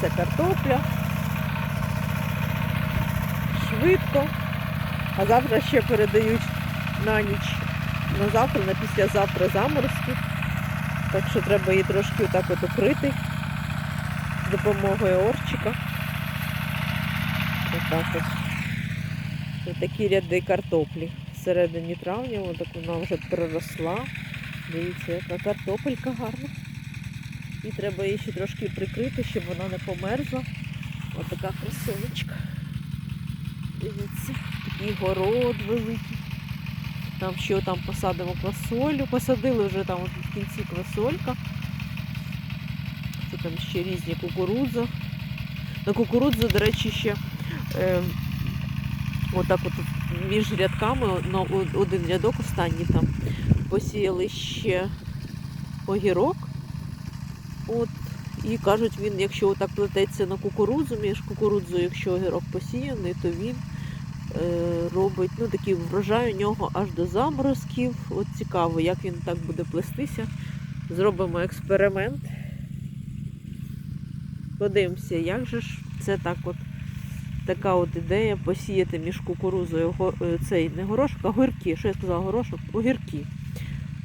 Це картопля. Швидко. А завтра ще передають на ніч. На завтра, на післязавтра заморозки. Так що треба її трошки отак от укрити з допомогою орчика. Отак от. Ось такі ряди картоплі. Всередині травня так вона вже проросла. Дивіться, яка картопелька гарна. І треба її ще трошки прикрити, щоб вона не померзла. Ось така красунечка. Дивіться, такий город великий. Там ще там посадимо квасолю. Посадили вже там в кінці квасолька. Що там ще різні кукурудза. На кукурудзу, до речі, ще е, отак от між рядками на один рядок останній там посіяли ще огірок. От, і кажуть, він, якщо отак плететься на кукурудзу, між кукурудзою, якщо огірок посіяний, то він е, робить ну, такий врожай у нього аж до заморозків. От цікаво, як він так буде плестися. Зробимо експеримент. Подивимося, як же ж це так от така от ідея посіяти між кукурузою е, цей не горошок, а огірки. Що я сказала, горошок? Огірки.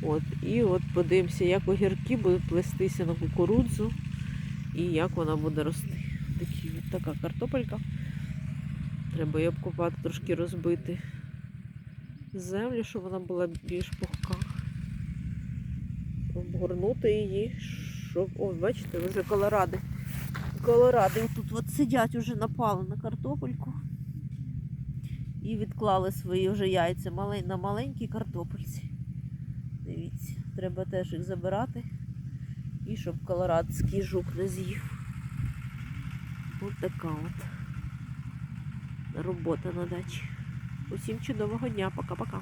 От, і от подивимося, як огірки будуть плестися на кукурудзу і як вона буде рости. Такі, от така картопелька. Треба її обкопати, трошки розбити землю, щоб вона була більш пухка. Обгорнути її, щоб. О, бачите, вже колоради. Колоради тут от сидять, уже напали на картопельку. І відклали свої вже яйця на маленькій картопельці. Дивіться, треба теж їх забирати. І щоб колорадський жук не з'їв. Ось така от робота на дачі. Усім чудового дня. Пока-пока.